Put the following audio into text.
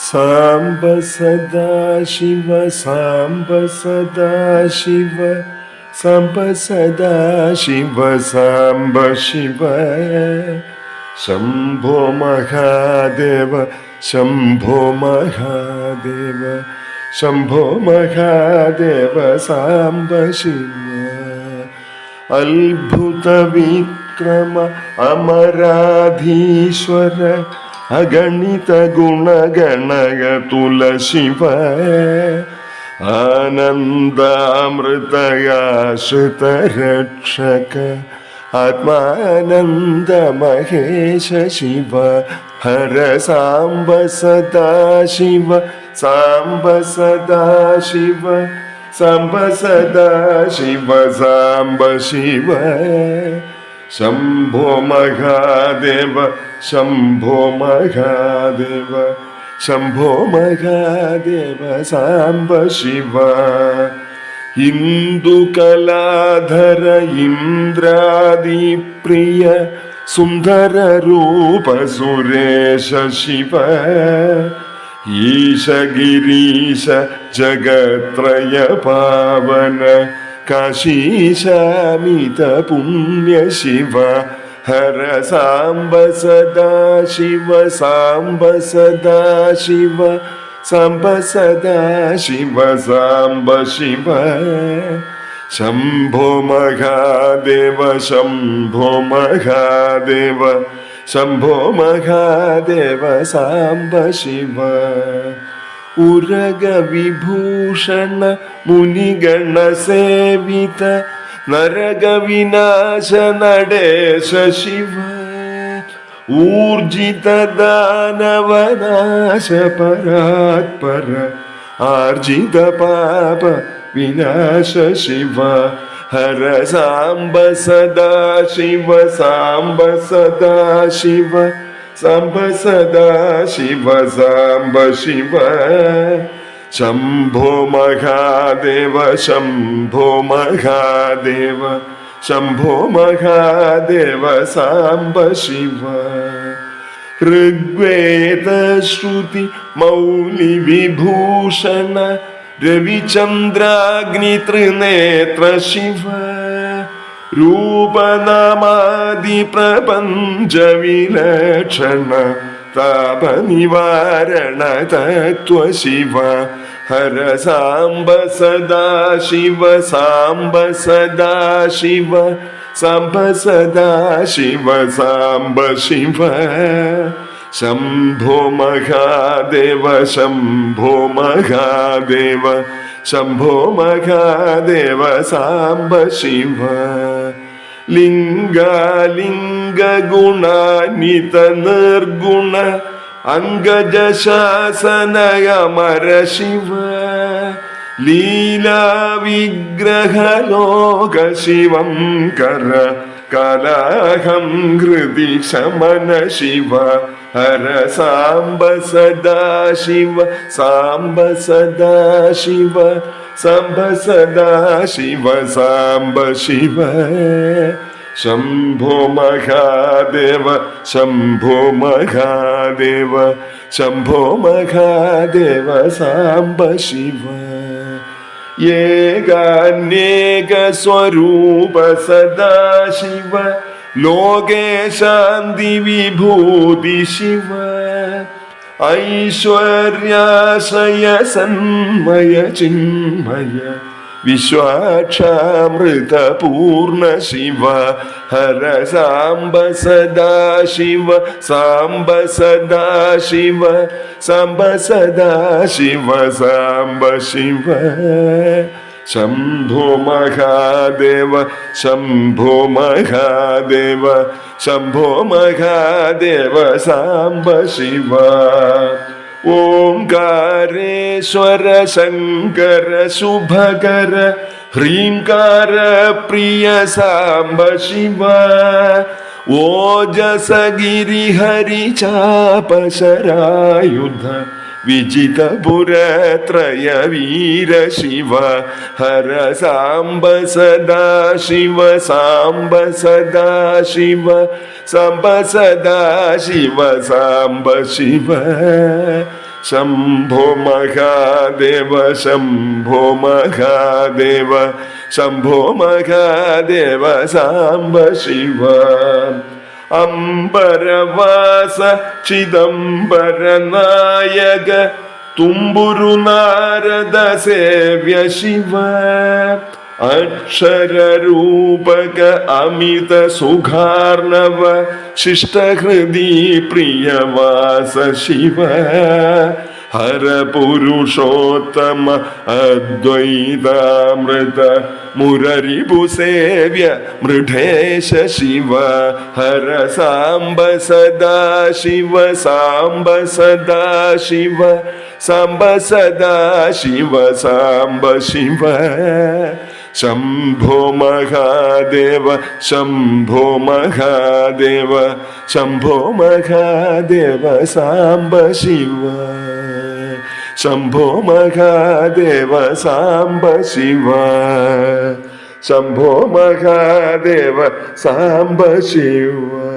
സാംബ സദാശിവ സാംബ സദാശിവ സാംബ സദാശിവ സാംബ ശിവ ശംഭോ മഹാദേവ ശംഭോ മഹാദേവ ശംഭോ മഹാദേവ സാംബ ശിവ അത്ഭുത വിക്രമ അമരാധീശ്വര അഗണിത ഗുണഗണക തുലശിവ ആനന്ദാമൃതയാശ്രിത രക്ഷക. ആത്മാനന്ദ മഹേശ ശിവ. ഹര സാംബ സദാശിവ സാംബ സദാശിവ സാംബ സദാശിവ സാംബ ശിവ. ശംഭോ മഹാദേവ ശംഭോ മഹാദേവ ശംഭോ മഹാദേവ സാംബ ശിവ. ഇന്ദുകലാധര ഇന്ദ്രാദിപ്രിയ സുന്ദര രൂപ സുരേശ ശിവ. ഈശ ഗിരീശ ജഗത്രയ പാവന കാശീശാമിത പുണ്യ ശിവ ഹര സാംബ സദാ ശിവ സാംബ സദാ ശിവ സാംബ സദാ ശിവ സാംബ ശിവ ശംഭോ മഹാദേവ ശംഭോ മഹാദേവ ശംഭോ മഹാദേവ സാംബ ശിവ ഉരഗ വിഭൂഷണ മുനിഗണ സേവിത നരകവിനാശ നടേശ ശിവ ഊർജിത ദാനവനാശ പരാത്പര ആർജിത പാപ വിനാശ ശിവ ഹര സാംബ സദാ ശിവ സാംബ സദാ ശിവ. സാംബ സദാ ശിവ സാംബ ശിവ ശംഭോ മഹാദേവ ശംഭോ മഹാദേവ ശംഭോ മഹാദേവ സാംബ ശിവ ഋഗ്വേദ ശ്രുതി മൗലി വിഭൂഷണ രൂപനാമാദി പ്രപഞ്ച വിലക്ഷണ താപനിവാരണ തത്വ ശിവ ഹര സാംബ സദാ ശിവ സാംബ സദാ ശിവ സാംബ സദാ ശിവ സാംബ ശിവ ശംഭോ മഹാദേവ സാംബ ശിവ. ലിംഗാലിംഗ ഗുണാനിത നിർഗുണ അംഗജ ശാസനയമര ശിവ. ലീലാ ലോക ശിവം കര കലാഹം ഹൃദി ശമന ശിവ ഹര സാംബ സദാ ശിവ സാംബ സദാ ശിവ സാംബ സദാ ശിവ സാംബ ശിവ. ശംഭോ മഹാദേവ ശംഭോ മഹാദേവ ശംഭോ മഹാദേവ സാംബ ശിവ ഏകാന്യേക സ്വരൂപ സദാശിവ ലോകേ ശാന്തി വിഭൂതി ശിവ ഐശ്വര്യാശയ സന്മയ ചിന്മയ വിശ്വാക്ഷാമൃത പൂർണ ശിവ ഹര സാംബ സദാ ശിവ സാംബ സദാ ശിവ സാംബ സദാ ശിവ സാംബ ശിവ ശംഭോ മഹാദേവ ശംഭോ മഹാദേവ ശംഭോ മഹാദേവ സാംബ ശിവ ഓംകാരേശ്വര ശങ്കര ശുഭകര ഹ്രീംകാര പ്രിയ സാംബ ശിവ ഓജസഗിരി ഹരി ചാപശരായുധ വിജിതപുരത്രയ വീര ശിവ ഹര സാംബ സദാ ശിവ സാംബ സദാ ശിവ സാംബ സദാ ശിവ സാംബ ശിവ ശംഭോ മഹാദേവ ശംഭോ മഹാദേവ ശംഭോ മഹാദേവ സാംബ ശിവ അംബരവാസ ചിദംബരനായക തുമ്പുരു നാരദ സേവ്യ ശിവ. അക്ഷരൂപക അമിത സുഖാർണവ ശിഷ്ടഹൃദി പ്രിയവാസ ശിവ. ഹരപുരുഷോത്തമ അദ്വൈതാമൃത മുരരിപു സേവ്യ മൃഢേശ ശിവ ഹര സാംബ സദാ ശിവ സാംബ സദാ ശിവ സാംബ സദാ ശിവ സാംബ ശിവ ശംഭോ മഹാദേവ ശംഭോ മഹാദേവ ശംഭോ മഹാദേവ സാംബ ശിവ. ശംഭോ മഹാദേവ സാംബ ശിവ. ശംഭോ മഹാദേവ സാംബ ശിവ.